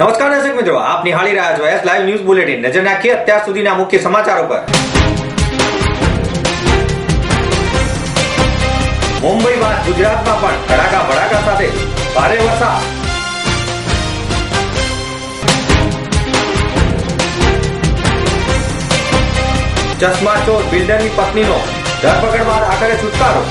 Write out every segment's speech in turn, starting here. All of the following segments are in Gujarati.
આપ નિહાળી રહ્યા છો એસ લાઈવ ન્યૂઝ બુલેટિન નજર નાખીએ અત્યાર સુધીના મુખ્ય સમાચારો પર. મુંબઈ બાદ ગુજરાતમાં પણ કડાકા ભડાકા સાથે ભારે વરસાદ. ચશ્મા ચોર બિલ્ડરની પત્નીનો ધરપકડ બાદ આખરે છુટકારો.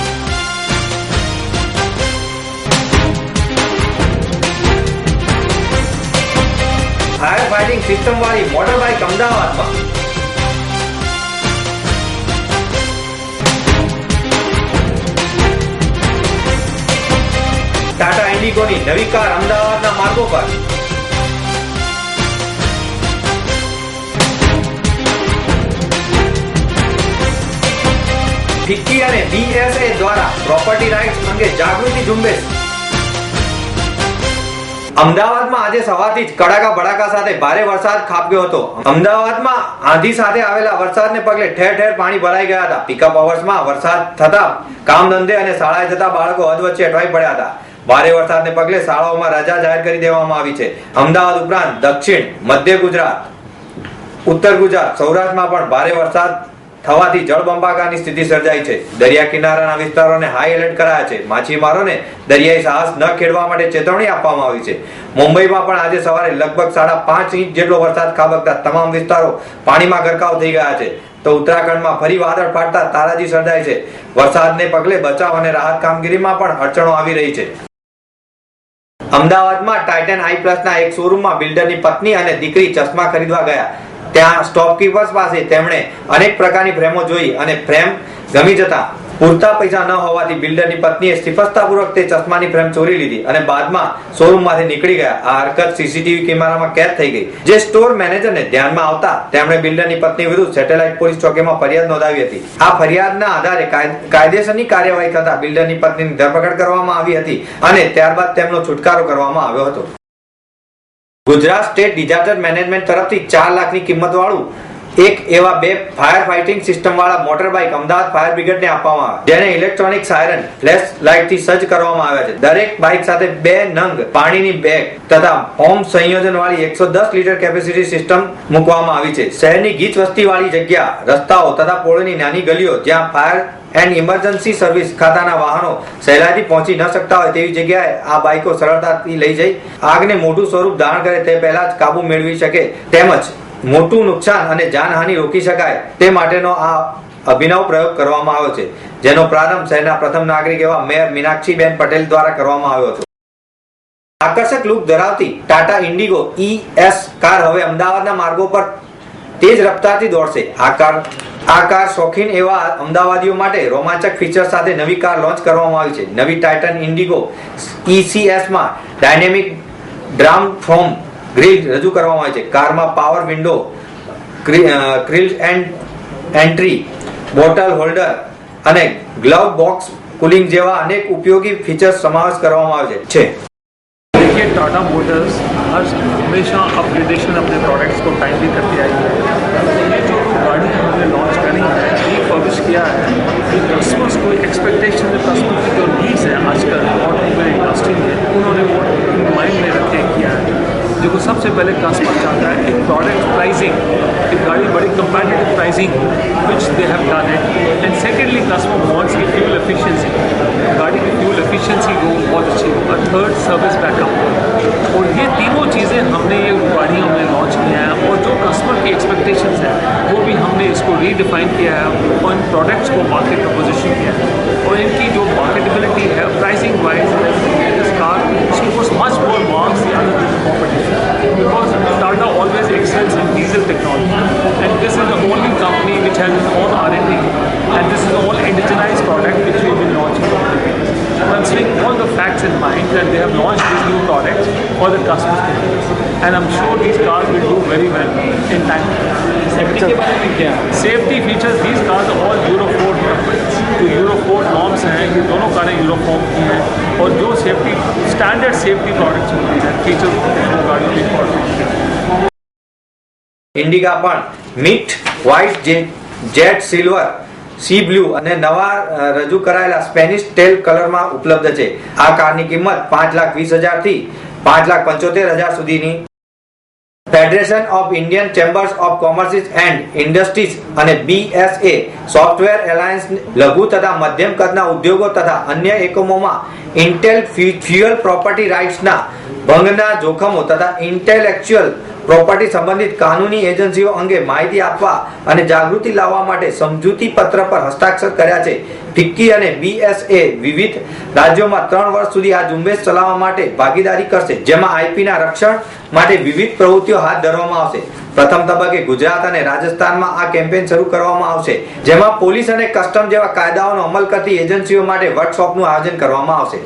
ફાયર ફાઇટિંગ સિસ્ટમ વાળી મોટર બાઇક અમદાવાદમાં. ટાટા ઇન્ડિગોની નવી કાર અમદાવાદના માર્ગો પર. ફિક્કી અને બીએસએ દ્વારા પ્રોપર્ટી રાઇટ્સ અંગે જાગૃતિ ઝુંબેશ. અમદાવાદમાં આજે સવારથી જ કડાકા ભડાકા સાથે ભારે વરસાદ ખાબક્યો હતો. અમદાવાદમાં આંધી સાથે આવેલા વરસાદને પગલે ઠેર ઠેર પાણી ભરાઈ ગયા હતા. પિકઅપ અવર્સમાં વરસાદ થતા કામ ધંધે અને શાળાએ જતા બાળકો હદ વચ્ચે અટવાઈ પડ્યા હતા. ભારે વરસાદને પગલે શાળાઓમાં રજા જાહેર કરી દેવામાં આવી છે. અમદાવાદ ઉપરાંત દક્ષિણ, મધ્ય ગુજરાત, ઉત્તર ગુજરાત, સૌરાષ્ટ્રમાં પણ ભારે વરસાદ થવાથી જળબંબાકારની સ્થિતિ સર્જાઈ છે. દરિયા કિનારાના વિસ્તારોને હાઈ એલર્ટ કરાયા છે. માછીમારોને દરિયાઈ સાહસ ન ખેડવા માટે ચેતવણી આપવામાં આવી છે. મુંબઈમાં પણ આજે સવારે લગભગ સાડા પાંચ ઇંચ જેટલો વરસાદ ખાબકતા તમામ વિસ્તારો પાણીમાં ગરકાવ થઈ ગયા છે. તો ઉત્તરાખંડમાં ફરી વાદળ ફાટતા તારાજી સર્જાય છે. વરસાદને પગલે બચાવ અને રાહત કામગીરીમાં પણ અડચણો આવી રહી છે. અમદાવાદમાં ટાઇટન આઈ પ્લસના એક શોરૂમમાં બિલ્ડરની પત્ની અને દીકરી ચશ્મા ખરીદવા ગયા. ત્યાં સ્ટોપકીપર્સ પાસે તેમણે અનેક પ્રકારની ફ્રેમો જોઈ અને ફ્રેમ ગમી જતા પૂરતા પૈસા ન હોવાથી બિલ્ડરની પત્નીએ સિફસ્તાપૂર્વક તે ચશ્માની ફ્રેમ ચોરી લીધી અને બાદમાં શોરૂમમાંથી નીકળી ગયા. આ હરકત સીસીટીવી કેમેરામાં કેદ થઈ ગઈ. જે સ્ટોર મેનેજરને ધ્યાનમાં આવતા તેમણે બિલ્ડરની પત્ની વિરુદ્ધ સેટેલાઇટ પોલીસ ચોકીમાં ફરિયાદ નોંધાવી હતી. આ ફરિયાદના આધારે કાયદેસરની કાર્યવાહી થતા બિલ્ડરની પત્નીની ધરપકડ કરવામાં આવી હતી અને ત્યારબાદ તેમનો છુટકારો કરવામાં આવ્યો હતો. ગુજરાત સ્ટેટ ડિઝાસ્ટર મેનેજમેન્ટ તરફથી ચાર લાખની કિંમત વાળું એક એવા બે ફાયર ફાઇટિંગ સિસ્ટમ વાળા મોટર બાઇક અમદાવાદ ફાયર બ્રિગેડને આપવામાં આવે. જેને ઇલેક્ટ્રોનિક સાયરન ફ્લેશ લાઇટથી સજ્જ કરવામાં આવ્યા છે. દરેક બાઇક સાથે બે નંગ પાણીની બેગ તથા હોમ સંયોજન વાળી એકસો દસ લીટર કેપેસિટી સિસ્ટમ મૂકવામાં આવી છે. શહેરની ગીચ વસ્તી વાળી જગ્યા, રસ્તાઓ તથા પોળની નાની ગલીઓ જ્યાં ફાયર એન્ડ ઇમરજન્સી સર્વિસ ખાતાના વાહનો સહેલાઈથી પહોંચી ન શકતા હોય તેવી જગ્યાએ આ બાઇકો સરળતાથી લઈ જઈ, આગને મોટું સ્વરૂપ ધારણ કરે તે પહેલા જ કાબુ મેળવી શકે તેમજ મોટું નુકસાન અને જાનહાનિ રોકી શકાય તે માટેનો આ અભિનવ પ્રયોગ કરવામાં આવ્યો છે, જેનો પ્રારંભ શહેરના પ્રથમ નાગરિક એવા મેયર મીનાક્ષીબેન પટેલ દ્વારા કરવામાં આવ્યો હતો. આકર્ષક લુક ધરાવતી Tata Indigo E S car હવે અમદાવાદના માર્ગો પર તેજ રફતારથી દોડશે. આ કાર આ કાર શોખીન એવા અમદાવાદીઓ માટે રોમાંચક ફીચર સાથે નવી કાર લોન્ચ કરવામાં આવી છે. નવી ટાઇટન ઇન્ડિગો ઈસીએસમાં ડાયનેમિક ડ્રામ ફોર્મ ગ્રીલ રજૂ કરવામાં આવી છે કારમાં power window grill and entry bottle holder અને ગ્લવ બોક્સ કુલિંગ જેવા અનેક ઉપયોગી ફીચર્સ સમાવેશ કરવામાં આવે છે देखिए टाटा मोटर्स हर हमेशा अपग्रेडेशन अपने प्रोडक्ट्स को टाइमली करती आई है product pricing, they've got a very competitive pricing, which they have done it. And secondly, customer wants की fuel efficiency. गाड़ी की fuel efficiency go बहुत अच्छी a third service backup और ये तीनों चीज़ें हमने ये गाड़ी हमने लॉन्च किया है और जो कस्टमर की एक्सपेक्टेशंस है वो भी हमने इसको रीडिफाइन किया है और इन प्रोडक्ट्स को मार्केट प्रपोजिशन किया है और इनकी जो मार्केटेबिलिटी है pricing wise technology and this is the only company which has its own R&D and this is all indigenized product which we've been launching. Considering all the facts in mind that they have launched these new products for the customers to use. And I'm sure these cars will do very well in time. Safety के बारे में क्या Safety features these cars are all Euro 4 products. जो Euro 4 norms हैं ये दोनों कारें Euro 4 की हैं और जो सेफ्टी स्टैंडर्ड सेफ्टी प्रोडक्ट्स होती हैं फीचर्स वो गाड़ियों में फॉलो ઇન્ડિકા પણ mint white jet silver sea blue અને નવા રજૂ કરાયેલા સ્પેનિશ ટેલ કલરમાં ઉપલબ્ધ છે. આ કારની કિંમત પાંચ લાખ વીસ હજારથી પાંચ લાખ પંચોતેર હજાર સુધીની. Federation of Indian chambers of commerce and industries અને બીએસએ સોફ્ટવેર એલાયન્સ લઘુ તથા મધ્યમ કદના ઉદ્યોગો તથા અન્ય એકમોમાં ઇન્ટેલ ફ્યુઅલ પ્રોપર્ટી રાઇટ્સના ભંગના જોખમો તથા ઇન્ટેલેક્ચ્યુઅલ પ્રોપર્ટી સંબંધિત કાનૂની એજન્સીઓ અંગે માહિતી આપવા અને જાગૃતિ લાવવા માટે સમજૂતી પત્ર પર હસ્તાક્ષર કર્યા છે. ફિક્કી અને બીએસએ વિવિધ રાજ્યોમાં ત્રણ વર્ષ સુધી આ ઝુંબેશ ચલાવવા માટે ભાગીદારી કરશે, જેમાં આઈપીના રક્ષણ માટે વિવિધ પ્રવૃત્તિઓ હાથ ધરવામાં આવશે. પ્રથમ તબક્કે ગુજરાત અને રાજસ્થાનમાં આ કેમ્પેન શરૂ કરવામાં આવશે, જેમાં પોલીસ અને કસ્ટમ જેવા કાયદાઓનો અમલ કરતી એજન્સીઓ માટે વર્કશોપનું આયોજન કરવામાં આવશે.